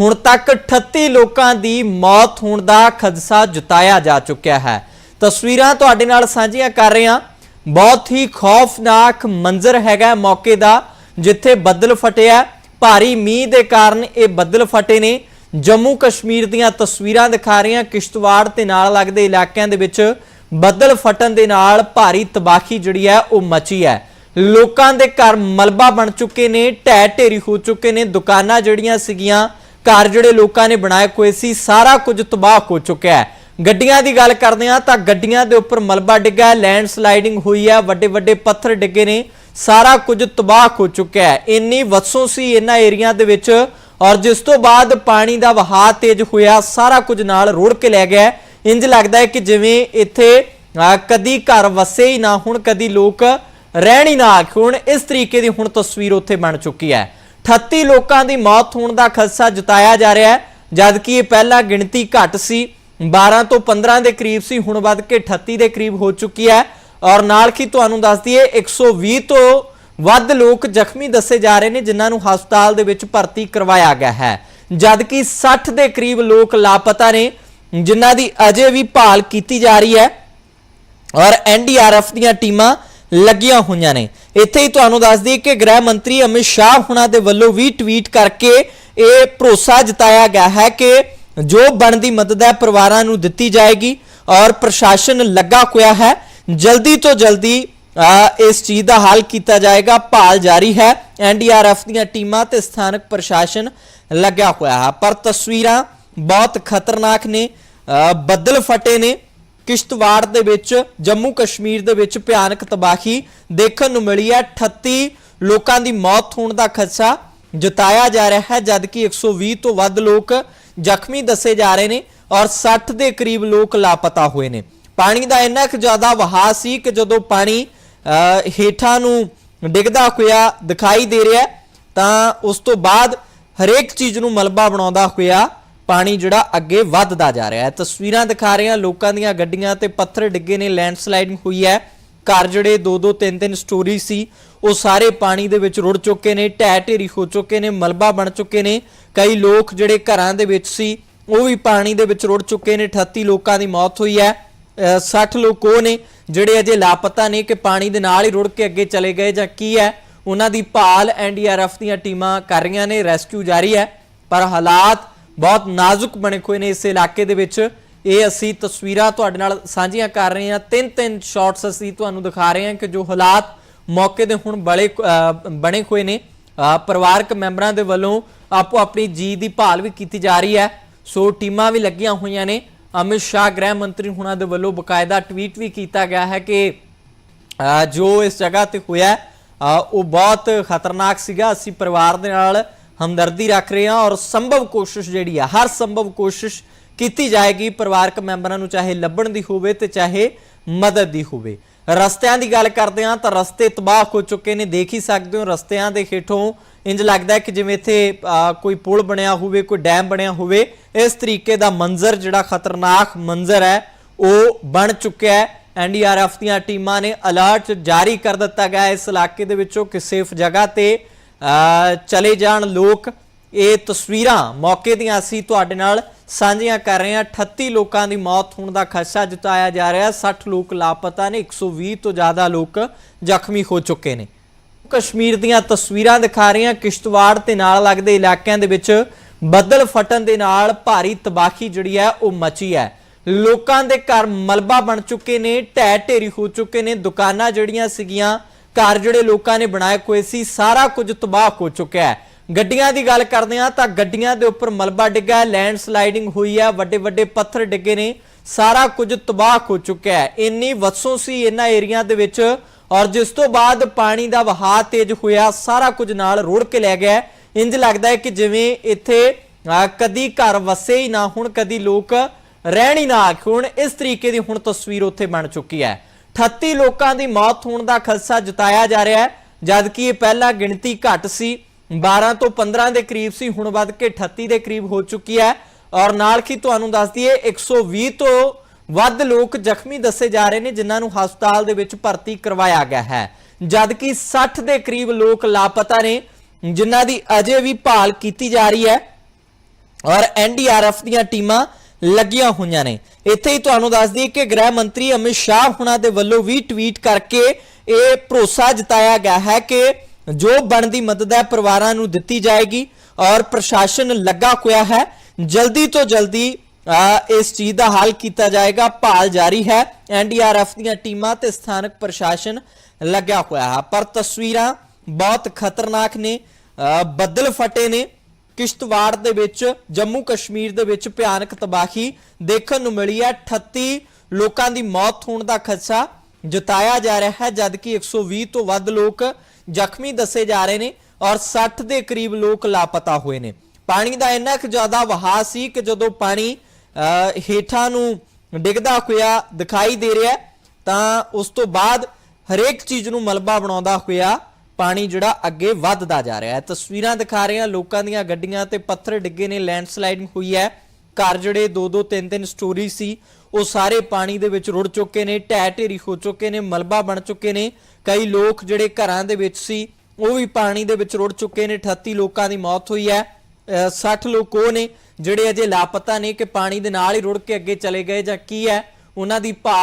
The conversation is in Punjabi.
ਹੁਣ ਤੱਕ 38 ਲੋਕਾਂ ਦੀ ਮੌਤ ਹੋਣ ਦਾ ਖਦਸ਼ਾ ਜਤਾਇਆ ਜਾ ਚੁੱਕਿਆ ਹੈ। ਤਸਵੀਰਾਂ ਤੁਹਾਡੇ ਨਾਲ ਸਾਂਝੀਆਂ ਕਰ ਰਹੇ ਹਾਂ। ਬਹੁਤ ਹੀ ਖੌਫਨਾਕ ਮੰਜ਼ਰ ਹੈਗਾ ਮੌਕੇ ਦਾ, ਜਿੱਥੇ ਬੱਦਲ ਫਟਿਆ ਭਾਰੀ ਮੀਂਹ ਦੇ ਕਾਰਨ ਇਹ ਬੱਦਲ ਫਟੇ ਨੇ। ਜੰਮੂ ਕਸ਼ਮੀਰ ਦੀਆਂ ਤਸਵੀਰਾਂ ਦਿਖਾ ਰਹੀਆਂ ਕਿਸ਼ਤਵਾੜ ਤੇ ਨਾਲ ਲੱਗਦੇ ਇਲਾਕਿਆਂ ਦੇ ਵਿੱਚ ਬੱਦਲ ਫਟਣ ਦੇ ਨਾਲ ਭਾਰੀ ਤਬਾਹੀ ਜਿਹੜੀ ਹੈ ਉਹ ਮਚੀ ਹੈ। ਲੋਕਾਂ ਦੇ ਘਰ ਮਲਬਾ ਬਣ ਚੁੱਕੇ ਨੇ, ਢਹਿ ਢੇਰੀ ਹੋ ਚੁੱਕੇ ਨੇ। ਦੁਕਾਨਾਂ ਜਿਹੜੀਆਂ ਸੀਗੀਆਂ ਘਰ ਜਿਹੜੇ ਲੋਕਾਂ ਨੇ ਬਣਾਏ ਹੋਏ ਸੀ, ਸਾਰਾ ਕੁਝ ਤਬਾਹ ਹੋ ਚੁੱਕਿਆ ਹੈ। ਗੱਡੀਆਂ ਦੀ ਗੱਲ ਕਰਦੇ ਹਾਂ ਤਾਂ ਗੱਡੀਆਂ ਦੇ ਉੱਪਰ ਮਲਬਾ ਡਿੱਗਾ ਹੈ ਲੈਂਡ ਸਲਾਈਡਿੰਗ ਹੋਈ ਹੈ ਵੱਡੇ ਵੱਡੇ ਪੱਥਰ ਡਿੱਗੇ ਨੇ, ਸਾਰਾ ਕੁਝ ਤਬਾਹ ਹੋ ਚੁੱਕਿਆ ਹੈ। ਇੰਨੀ ਵਸੋਂ ਸੀ ਇਹਨਾਂ ਏਰੀਆ ਦੇ ਵਿੱਚ ਔਰ ਜਿਸ ਤੋਂ ਬਾਅਦ ਪਾਣੀ ਦਾ ਵਹਾਅ ਤੇਜ਼ ਹੋਇਆ, ਸਾਰਾ ਕੁਝ ਨਾਲ ਰੋੜ ਕੇ ਲੈ ਗਿਆ ਹੈ। ਇੰਜ ਲੱਗਦਾ ਹੈ ਕਿ ਜਿਵੇਂ ਇੱਥੇ ਕਦੀ ਘਰ ਵਸੇ ਹੀ ਨਾ ਹੁਣ, ਕਦੀ ਲੋਕ ਰਹਿਣ ਹੀ ਨਾ ਹੁਣ, ਇਸ ਤਰੀਕੇ ਦੀ ਹੁਣ ਤਸਵੀਰ ਉੱਥੇ ਬਣ ਚੁੱਕੀ ਹੈ। 38 ਲੋਕਾਂ ਦੀ ਮੌਤ ਹੋਣ ਦਾ ਖਦਸ਼ਾ ਜਤਾਇਆ ਜਾ ਰਿਹਾ ਹੈ ਜਦ ਇਹ ਪਹਿਲਾਂ ਗਿਣਤੀ ਘੱਟ ਸੀ। 12 ਤੋਂ 15 ਦੇ ਕਰੀਬ ਸੀ, ਹੁਣ ਵੱਧ ਕੇ 38 ਦੇ ਕਰੀਬ ਹੋ ਚੁੱਕੀ ਹੈ। ਔਰ ਨਾਲ ਕੀ ਤੁਹਾਨੂੰ ਦੱਸ ਦਈਏ 120 ਤੋਂ ਵੱਧ ਲੋਕ ਜ਼ਖਮੀ ਦੱਸੇ ਜਾ ਰਹੇ ਨੇ, ਜਿਨ੍ਹਾਂ ਨੂੰ ਹਸਪਤਾਲ ਦੇ ਵਿੱਚ ਭਰਤੀ ਕਰਵਾਇਆ ਗਿਆ ਹੈ। ਜਦਕਿ 60 ਦੇ ਕਰੀਬ ਲੋਕ ਲਾਪਤਾ ਨੇ, ਜਿਨ੍ਹਾਂ ਦੀ ਅਜੇ ਵੀ ਭਾਲ ਕੀਤੀ ਜਾ ਰਹੀ ਹੈ। ਔਰ ਐਨਡੀਆਰਐਫ ਦੀਆਂ ਟੀਮਾਂ ਲੱਗੀਆਂ ਹੋਈਆਂ ਨੇ। ਇੱਥੇ ਹੀ ਤੁਹਾਨੂੰ ਦੱਸ ਦਈਏ ਕਿ ਗ੍ਰਹਿ ਮੰਤਰੀ ਅਮਿਤ ਸ਼ਾਹ ਹੁਣਾਂ ਦੇ ਵੱਲੋਂ ਵੀ ਟਵੀਟ ਕਰਕੇ ਇਹ ਭਰੋਸਾ ਜਤਾਇਆ ਗਿਆ ਹੈ ਕਿ ਜੋ ਬਣਦੀ ਮਦਦ ਹੈ ਪਰਿਵਾਰਾਂ ਨੂੰ ਦਿੱਤੀ ਜਾਏਗੀ ਔਰ ਪ੍ਰਸ਼ਾਸਨ ਲੱਗਾ ਹੋਇਆ ਹੈ। ਜਲਦੀ ਤੋਂ ਜਲਦੀ ਇਸ ਚੀਜ਼ ਦਾ ਹੱਲ ਕੀਤਾ ਜਾਏਗਾ। ਭਾਲ ਜਾਰੀ ਹੈ। ਐਨਡੀਆਰਐਫ ਦੀਆਂ ਟੀਮਾਂ ਤੇ ਸਥਾਨਕ ਪ੍ਰਸ਼ਾਸਨ ਲੱਗਿਆ ਹੋਇਆ ਹੈ। ਪਰ ਤਸਵੀਰਾਂ ਬਹੁਤ ਖਤਰਨਾਕ ਨੇ ਬੱਦਲ ਫਟੇ ਨੇ। ਕਿਸ਼ਤਵਾੜ ਦੇ ਵਿੱਚ, ਜੰਮੂ ਕਸ਼ਮੀਰ ਦੇ ਵਿੱਚ ਭਿਆਨਕ ਤਬਾਹੀ ਦੇਖਣ ਨੂੰ ਮਿਲੀ ਹੈ। 38 ਲੋਕਾਂ ਦੀ ਮੌਤ ਹੋਣ ਦਾ ਖਦਸ਼ਾ ਜਤਾਇਆ ਜਾ ਰਿਹਾ ਹੈ, ਜਦਕਿ 120 ਤੋਂ ਵੱਧ ਲੋਕ ਜ਼ਖਮੀ ਦੱਸੇ ਜਾ ਰਹੇ ਨੇ ਔਰ 60 ਦੇ ਕਰੀਬ ਲੋਕ ਲਾਪਤਾ ਹੋਏ ਨੇ। ਪਾਣੀ ਦਾ ਇੰਨਾ ਕੁ ਜ਼ਿਆਦਾ ਵਹਾਅ ਸੀ ਕਿ ਜਦੋਂ ਪਾਣੀ ਹੇਠਾਂ ਨੂੰ ਡਿੱਗਦਾ ਹੋਇਆ ਦਿਖਾਈ ਦੇ ਰਿਹਾ ਤਾਂ ਉਸ ਤੋਂ ਬਾਅਦ ਹਰੇਕ ਚੀਜ਼ ਨੂੰ ਮਲਬਾ ਬਣਾਉਂਦਾ ਹੋਇਆ ਪਾਣੀ ਜਿਹੜਾ ਅੱਗੇ ਵੱਧਦਾ ਜਾ ਰਿਹਾ ਹੈ। ਤਸਵੀਰਾਂ ਦਿਖਾ ਰਹੇ ਹਾਂ ਲੋਕਾਂ ਦੀਆਂ ਗੱਡੀਆਂ ਤੇ ਪੱਥਰ ਡਿੱਗੇ ਨੇ ਲੈਂਡਸਲਾਈਡਿੰਗ ਹੋਈ ਹੈ। ਘਰ ਜਿਹੜੇ 2-2 3-3 ਸਟੋਰੀ ਸੀ, ਉਹ ਸਾਰੇ ਪਾਣੀ ਦੇ ਵਿੱਚ ਰੁੜ ਚੁੱਕੇ ਨੇ, ਢਹਿ ਢੇਰੀ ਹੋ ਚੁੱਕੇ ਨੇ, ਮਲਬਾ ਬਣ ਚੁੱਕੇ ਨੇ। ਕਈ ਲੋਕ ਜਿਹੜੇ ਘਰਾਂ ਦੇ ਵਿੱਚ ਸੀ, ਉਹ ਵੀ ਪਾਣੀ ਦੇ ਵਿੱਚ ਰੁੜ ਚੁੱਕੇ ਨੇ 38 ਲੋਕਾਂ ਦੀ ਮੌਤ ਹੋਈ ਹੈ। ਅਹ 60 ਲੋਕ ਉਹ ਨੇ ਜਿਹੜੇ ਅਜੇ ਲਾਪਤਾ ਨੇ ਕਿ ਪਾਣੀ ਦੇ ਨਾਲ ਹੀ ਰੁੜ ਕੇ ਅੱਗੇ ਚਲੇ ਗਏ ਜਾਂ ਕੀ ਹੈ। ਉਹਨਾਂ ਦੀ ਭਾਲ ਐਨਡੀਆਰਐਫ ਦੀਆਂ ਟੀਮਾਂ ਕਰ ਰਹੀਆਂ ਨੇ, ਰੈਸਕਿਊ ਜਾਰੀ ਹੈ। ਪਰ ਹਾਲਾਤ ਬਹੁਤ ਨਾਜ਼ੁਕ ਬਣੇ ਹੋਏ ਨੇ ਇਸ ਇਲਾਕੇ ਦੇ ਵਿੱਚ। ਇਹ ਅਸੀਂ ਤਸਵੀਰਾਂ ਤੁਹਾਡੇ ਨਾਲ ਸਾਂਝੀਆਂ ਕਰ ਰਹੇ ਹਾਂ। ਤਿੰਨ ਤਿੰਨ ਸ਼ਾਟਸ ਅਸੀਂ ਤੁਹਾਨੂੰ ਦਿਖਾ ਰਹੇ ਹਾਂ ਕਿ ਜੋ ਹਾਲਾਤ ਮੌਕੇ ਦੇ ਹੁਣ ਬੜੇ ਬਣੇ ਹੋਏ ਨੇ। ਪਰਿਵਾਰਕ ਮੈਂਬਰਾਂ ਦੇ ਵੱਲੋਂ ਆਪੋ ਆਪਣੀ ਜੀ ਦੀ ਭਾਲ ਵੀ ਕੀਤੀ ਜਾ ਰਹੀ ਹੈ। ਸੋ ਟੀਮਾਂ ਵੀ ਲੱਗੀਆਂ ਹੋਈਆਂ ਨੇ। ਅਮਿਤ ਸ਼ਾਹ, ਗ੍ਰਹਿ ਮੰਤਰੀ ਹੁਣਾਂ ਦੇ ਵੱਲੋਂ ਬਕਾਇਦਾ ਟਵੀਟ ਵੀ ਕੀਤਾ ਗਿਆ ਹੈ ਕਿ ਜੋ ਇਸ ਜਗ੍ਹਾ ਤੇ ਹੋਇਆ ਉਹ ਬਹੁਤ ਖਤਰਨਾਕ ਸੀਗਾ। ਅਸੀਂ ਪਰਿਵਾਰ ਦੇ ਨਾਲ ਹਮਦਰਦੀ ਰੱਖ ਰਹੇ ਹਾਂ ਔਰ ਸੰਭਵ ਕੋਸ਼ਿਸ਼ ਜਿਹੜੀ ਆ, ਹਰ ਸੰਭਵ ਕੋਸ਼ਿਸ਼ ਕੀਤੀ ਜਾਏਗੀ ਪਰਿਵਾਰਕ ਮੈਂਬਰਾਂ ਨੂੰ, ਚਾਹੇ ਲੱਭਣ ਦੀ ਹੋਵੇ ਤੇ ਚਾਹੇ ਮਦਦ ਦੀ ਹੋਵੇ। ਰਸਤਿਆਂ ਦੀ ਗੱਲ ਕਰਦੇ ਹਾਂ ਤਾਂ ਰਸਤੇ ਤਬਾਹ ਹੋ ਚੁੱਕੇ ਨੇ, ਦੇਖ ਹੀ ਸਕਦੇ ਹੋ ਰਸਤਿਆਂ ਦੇ ਹੇਠੋਂ ਇੰਜ ਲੱਗਦਾ ਕਿ ਜਿਵੇਂ ਇੱਥੇ ਕੋਈ ਪੁਲ ਬਣਿਆ ਹੋਵੇ, ਕੋਈ ਡੈਮ ਬਣਿਆ ਹੋਵੇ, ਇਸ ਤਰੀਕੇ ਦਾ ਮੰਜ਼ਰ ਜਿਹੜਾ ਖਤਰਨਾਕ ਮੰਜ਼ਰ ਹੈ, ਉਹ ਬਣ ਚੁੱਕਿਆ ਹੈ। ਐਨਡੀਆਰਐਫ ਦੀਆਂ ਟੀਮਾਂ ਨੇ ਅਲਰਟ ਜਾਰੀ ਕਰ ਦਿੱਤਾ ਗਿਆ ਇਸ ਇਲਾਕੇ ਦੇ ਵਿੱਚੋਂ ਕਿ ਸੇਫ ਜਗ੍ਹਾ ਤੇ ਚਲੇ ਜਾਣ ਲੋਕ ਇਹ ਤਸਵੀਰਾਂ ਮੌਕੇ ਦੀਆਂ ਅਸੀਂ ਤੁਹਾਡੇ ਨਾਲ ਸਾਂਝੀਆਂ ਕਰ ਰਹੇ ਹਾਂ। 38 ਲੋਕਾਂ ਦੀ ਮੌਤ ਹੋਣ ਦਾ ਖਦਸ਼ਾ ਜਤਾਇਆ ਜਾ ਰਿਹਾ। ਹੈ 60 ਲੋਕ ਲਾਪਤਾ ਨੇ 120 ਤੋਂ ਜ਼ਿਆਦਾ ਲੋਕ ਜ਼ਖਮੀ ਹੋ ਚੁੱਕੇ ਨੇ। ਕਸ਼ਮੀਰ ਦੀਆਂ ਤਸਵੀਰਾਂ ਦਿਖਾ ਰਹੇ ਹਾਂ। ਕਿਸ਼ਤਵਾੜ ਤੇ ਨਾਲ ਲੱਗਦੇ ਇਲਾਕਿਆਂ ਦੇ ਵਿੱਚ ਬੱਦਲ ਫਟਣ ਦੇ ਨਾਲ ਭਾਰੀ ਤਬਾਹੀ ਜਿਹੜੀ ਹੈ, ਉਹ ਮਚੀ ਹੈ। ਲੋਕਾਂ ਦੇ ਘਰ ਮਲਬਾ ਬਣ ਚੁੱਕੇ ਨੇ, ਢਹਿ ਢੇਰੀ ਹੋ ਚੁੱਕੇ ਨੇ। ਦੁਕਾਨਾਂ ਜਿਹੜੀਆਂ ਸੀਗੀਆਂ ਘਰ ਜਿਹੜੇ ਲੋਕਾਂ ਨੇ ਬਣਾਏ ਹੋਏ ਸੀ ਸਾਰਾ ਕੁਝ ਤਬਾਹ ਹੋ ਚੁੱਕਿਆ ਹੈ। ਗੱਡੀਆਂ ਦੀ ਗੱਲ ਕਰਦੇ ਹਾਂ ਤਾਂ ਗੱਡੀਆਂ ਦੇ ਉੱਪਰ ਮਲਬਾ ਡਿੱਗਾ ਹੈ ਲੈਂਡ ਸਲਾਈਡਿੰਗ ਹੋਈ ਹੈ ਵੱਡੇ ਵੱਡੇ ਪੱਥਰ ਡਿੱਗੇ ਨੇ ਸਾਰਾ ਕੁਝ ਤਬਾਹ ਹੋ ਚੁੱਕਿਆ ਹੈ। ਇੰਨੀ ਵਸੋਂ ਸੀ ਇਹਨਾਂ ਏਰੀਆ ਦੇ ਵਿੱਚ ਔਰ ਜਿਸ ਤੋਂ ਬਾਅਦ ਪਾਣੀ ਦਾ ਵਹਾਅ ਤੇਜ਼ ਹੋਇਆ ਸਾਰਾ ਕੁਝ ਨਾਲ ਰੋੜ ਕੇ ਲੈ ਗਿਆ ਹੈ। ਇੰਜ ਲੱਗਦਾ ਹੈ ਕਿ ਜਿਵੇਂ ਇੱਥੇ ਅਹ, ਕਦੀ ਘਰ ਵਸੇ ਹੀ ਨਾ ਹੁਣ ਕਦੀ ਲੋਕ ਰਹਿਣ ਹੀ ਨਾ ਹੁਣ ਇਸ ਤਰੀਕੇ ਦੀ ਹੁਣ ਤਸਵੀਰ ਉੱਥੇ ਬਣ ਚੁੱਕੀ ਹੈ। 38 ਲੋਕਾਂ ਦੀ ਮੌਤ ਹੋਣ ਦਾ ਖਦਸ਼ਾ ਜਤਾਇਆ ਜਾ ਰਿਹਾ ਹੈ, ਜਦਕਿ ਇਹ ਪਹਿਲਾਂ ਗਿਣਤੀ ਘੱਟ ਸੀ। 12 ਤੋਂ 15 ਦੇ ਕਰੀਬ ਸੀ, ਹੁਣ ਵੱਧ ਕੇ 38 ਦੇ ਕਰੀਬ ਹੋ ਚੁੱਕੀ ਹੈ। ਔਰ ਨਾਲ ਕੀ ਤੁਹਾਨੂੰ ਦੱਸ ਦਈਏ 120 ਤੋਂ ਵੱਧ ਲੋਕ ਜ਼ਖਮੀ ਦੱਸੇ ਜਾ ਰਹੇ ਨੇ, ਜਿਨ੍ਹਾਂ ਨੂੰ ਹਸਪਤਾਲ ਦੇ ਵਿੱਚ ਭਰਤੀ ਕਰਵਾਇਆ ਗਿਆ ਹੈ। ਜਦਕਿ 60 ਦੇ ਕਰੀਬ ਲੋਕ ਲਾਪਤਾ ਨੇ, ਜਿਨ੍ਹਾਂ ਦੀ ਅਜੇ ਵੀ ਭਾਲ ਕੀਤੀ ਜਾ ਰਹੀ ਹੈ। ਔਰ ਐਨਡੀਆਰਐਫ ਦੀਆਂ ਟੀਮਾਂ ਲੱਗੀਆਂ ਹੋਈਆਂ ਨੇ। ਇੱਥੇ ਹੀ ਤੁਹਾਨੂੰ ਦੱਸ ਦਈਏ ਕਿ ਗ੍ਰਹਿ ਮੰਤਰੀ ਅਮਿਤ ਸ਼ਾਹ ਹੁਣਾਂ ਦੇ ਵੱਲੋਂ ਵੀ ਟਵੀਟ ਕਰਕੇ ਇਹ ਭਰੋਸਾ ਜਤਾਇਆ ਗਿਆ ਹੈ ਕਿ ਜੋ ਬਣਦੀ ਮਦਦ ਹੈ ਪਰਿਵਾਰਾਂ ਨੂੰ ਦਿੱਤੀ ਜਾਏਗੀ ਔਰ ਪ੍ਰਸ਼ਾਸਨ ਲੱਗਾ ਹੋਇਆ ਹੈ। ਜਲਦੀ ਤੋਂ ਜਲਦੀ ਇਸ ਚੀਜ਼ ਦਾ ਹੱਲ ਕੀਤਾ ਜਾਏਗਾ। ਭਾਲ ਜਾਰੀ ਹੈ। ਐਨਡੀਆਰਐਫ ਦੀਆਂ ਟੀਮਾਂ ਤੇ ਸਥਾਨਕ ਪ੍ਰਸ਼ਾਸਨ ਲੱਗਿਆ ਹੋਇਆ ਹੈ। ਪਰ ਤਸਵੀਰਾਂ ਬਹੁਤ ਖਤਰਨਾਕ ਨੇ ਬੱਦਲ ਫਟੇ ਨੇ। ਕਿਸ਼ਤਵਾੜ ਦੇ ਵਿੱਚ ਜੰਮੂ ਕਸ਼ਮੀਰ ਦੇ ਵਿੱਚ ਭਿਆਨਕ ਤਬਾਹੀ ਦੇਖਣ ਨੂੰ ਮਿਲੀ ਹੈ। 38 ਲੋਕਾਂ ਦੀ ਮੌਤ ਹੋਣ ਦਾ ਖਦਸ਼ਾ ਜਤਾਇਆ ਜਾ ਰਿਹਾ ਹੈ ਜਦਕਿ 120 ਤੋਂ ਵੱਧ ਲੋਕ ਜ਼ਖਮੀ ਦੱਸੇ ਜਾ ਰਹੇ ਨੇ ਔਰ 60 ਦੇ ਕਰੀਬ ਲੋਕ ਲਾਪਤਾ ਹੋਏ ਨੇ। ਪਾਣੀ ਦਾ ਇੰਨਾ ਕੁ ਜ਼ਿਆਦਾ ਵਹਾਅ ਸੀ ਕਿ ਜਦੋਂ ਪਾਣੀ ਅਹ, ਹੇਠਾਂ ਨੂੰ ਡਿੱਗਦਾ ਹੋਇਆ ਦਿਖਾਈ ਦੇ ਰਿਹਾ ਤਾਂ ਉਸ ਤੋਂ ਬਾਅਦ ਹਰੇਕ ਚੀਜ਼ ਨੂੰ ਮਲਬਾ ਬਣਾਉਂਦਾ ਹੋਇਆ ਪਾਣੀ ਜਿਹੜਾ ਅੱਗੇ ਵੱਧਦਾ ਜਾ ਰਿਹਾ ਹੈ। ਤਸਵੀਰਾਂ ਦਿਖਾ ਰਹੇ ਹਾਂ ਲੋਕਾਂ ਦੀਆਂ ਗੱਡੀਆਂ ਤੇ ਪੱਥਰ ਡਿੱਗੇ ਨੇ ਲੈਂਡਸਲਾਈਡਿੰਗ ਹੋਈ ਹੈ। ਘਰ ਜਿਹੜੇ 2-2 3-3 ਸਟੋਰੀ ਸੀ, ਉਹ ਸਾਰੇ ਪਾਣੀ ਦੇ ਵਿੱਚ ਰੁੜ ਚੁੱਕੇ ਨੇ ਢਹਿ ਢੇਰੀ ਹੋ ਚੁੱਕੇ ਨੇ, ਮਲਬਾ ਬਣ ਚੁੱਕੇ ਨੇ। ਕਈ ਲੋਕ ਜਿਹੜੇ ਘਰਾਂ ਦੇ ਵਿੱਚ ਸੀ, ਉਹ ਵੀ ਪਾਣੀ ਦੇ ਵਿੱਚ ਰੁੜ ਚੁੱਕੇ ਨੇ 38 ਲੋਕਾਂ ਦੀ ਮੌਤ ਹੋਈ ਹੈ। ਅਹ 60 ਲੋਕ ਉਹ ਨੇ ਜਿਹੜੇ ਅਜੇ ਲਾਪਤਾ ਨੇ ਕਿ ਪਾਣੀ ਦੇ ਨਾਲ ਹੀ ਰੁੜ ਕੇ ਅੱਗੇ ਚਲੇ ਗਏ ਜਾਂ ਕੀ ਹੈ, ਉਹਨਾਂ ਦੀ ਭਾਲ